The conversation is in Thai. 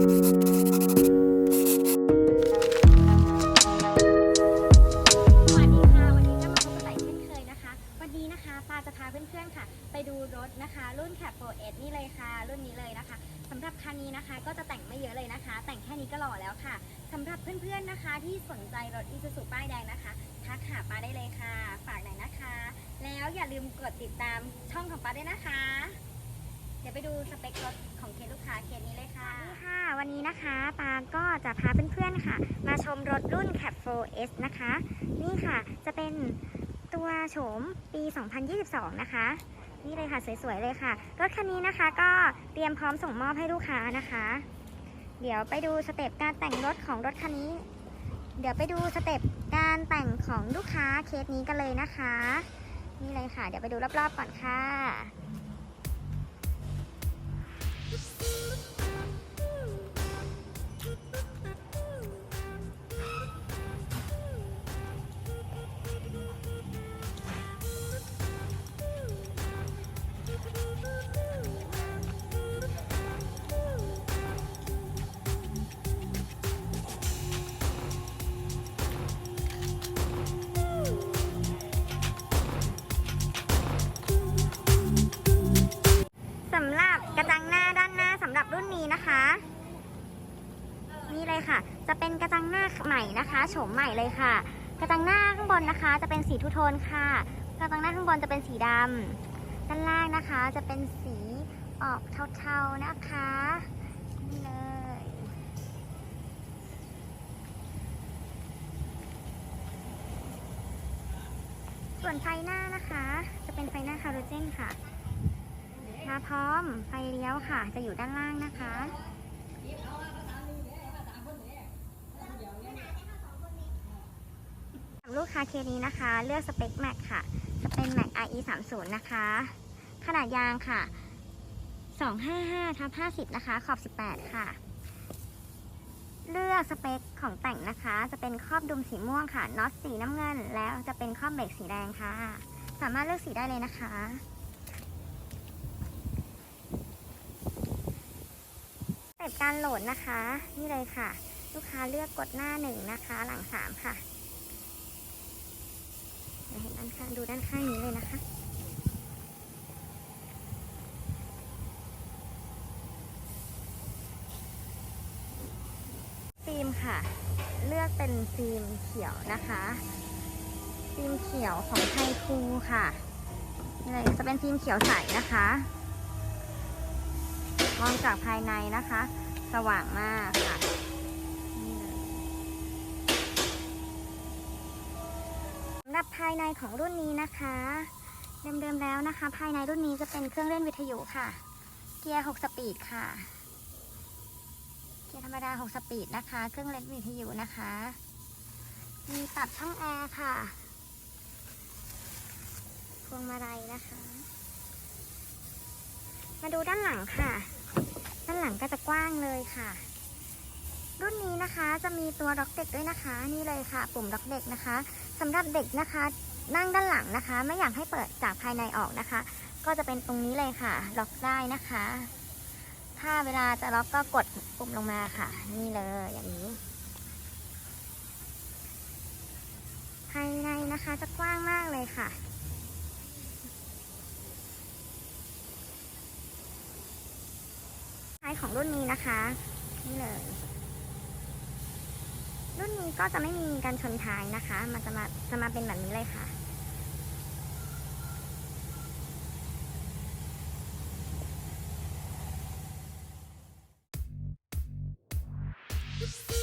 สวัสดีค่ะ วันนี้ก็มาพบกันใหเช่นเคยนะคะ วันนี้นะคะปาจะพาเพื่อนๆค่ะ ไปดูรถนะคะ รุ่นแคปโปรเอนี่เลยค่ะ รุ่นนี้เลยนะคะสำหรับคันนี้นะคะ ก็จะแต่งไม่เยอะเลยนะคะ แต่งแค่นี้ก็หล่อแล้วค่ะสำหรับเพื่อนๆนะคะ ที่สนใจรถอีซูซูป้ายแดงนะคะทักหาปาได้เลยค่ะ ฝากหน่อยนะคะ แล้วอย่าลืมกดติดตามช่องของปาด้วยนะคะ เดี๋ยวไปดูสเปครถของเคสลูกค้าเคสนี้เลยค่ะนี่ค่ะ วันนี้นะคะปาก็จะพาเพื่อนๆค่ะ มาชมรถรุ่น Cap 4S นะคะ นี่ค่ะจะเป็นตัวโฉมปี 2022 นะคะ นี่เลยค่ะสวยๆเลยค่ะ รถคันนี้นะคะก็เตรียมพร้อมส่งมอบให้ลูกค้านะคะ เดี๋ยวไปดูสเต็ปการแต่งรถของรถคันนี้ เดี๋ยวไปดูสเต็ปการแต่งของลูกค้าเคสนี้กันเลยนะคะ นี่เลยค่ะ เดี๋ยวไปดูรอบๆก่อนค่ะ Thank you. เลยค่ะ จะเป็นกระจังหน้าใหม่นะคะโฉมใหม่เลยค่ะ กระจังหน้าข้างบนนะคะ จะเป็นสีทูโทนค่ะ กระจังหน้าข้างบนจะเป็นสีดำด้านล่างนะคะจะเป็นสีออกเทาๆนะคะนี่เลยส่วนไฟหน้านะคะ จะเป็นไฟหน้าคาร์โรเจนค่ะมาพร้อมไฟเลี้ยวค่ะ จะอยู่ด้านล่างนะคะสำหรับ ลูกค้าเคนี้นะคะ เลือกสเปคแม็กค่ะ จะเป็นแม็ก RE 3 0นะคะ ขนาดยางค่ะ 255ทับ50 นะคะ ขอบ 18 ค่ะ เลือกสเปคของแต่งนะคะ จะเป็นครอบดุมสีม่วงค่ะ น็อตสีน้ำเงิน แล้วจะเป็นครอบเบรกสีแดงค่ะ สามารถเลือกสีได้เลยนะคะสเต็ปการโหลดนะคะ นี่เลยค่ะ ลูกค้าเลือกกดหน้าหนึ่งนะคะ หลังสามค่ะ นด้านข้างดูด้านข้างนี้เลยนะคะ ฟิล์มค่ะ เลือกเป็นฟิล์มเขียวนะคะฟิล์มเขียวของไทคูค่ะนี่เลยจะเป็นฟิล์มเขียวใสนะคะมองจากภายในนะคะ สว่างมากค่ะนี่เลยสำห รับภายในของรุ่นนี้นะคะ เดิมๆแล้วนะคะ ภายในรุ่นนี้จะเป็นเครื่องเล่นวิทยุค่ะ เกียร์ 6 สปีดค่ะ เกียร์ธรรมดา 6 สปีดนะคะ เครื่องเล่นวิทยุนะคะ มีปรับช่องแอร์ค่ะ พวงมาลัยนะคะ มาดูด้านหลังค่ะ ด้านหลังก็จะกว้างเลยค่ะรุ่นนี้นะคะจะมีตัวล็อกเด็กด้วยนะคะ นี่เลยค่ะ ปุ่มล็อกเด็กนะคะ สำหรับเด็กนะคะ นั่งด้านหลังนะคะ ไม่อยากให้เปิดจากภายในออกนะคะ ก็จะเป็นตรงนี้เลยค่ะ ล็อกได้นะคะ ถ้าเวลาจะล็อกก็กดปุ่มลงมาค่ะ นี่เลยอย่างนี้ ภายในนะคะจะกว้างมากเลยค่ะท้ายของรุ่นนี้นะคะ นี่เลย รุ่นนี้ก็จะไม่มีการชนท้ายนะคะ มันจะมาจะมาเป็นแบบนี้เลยค่ะ Thank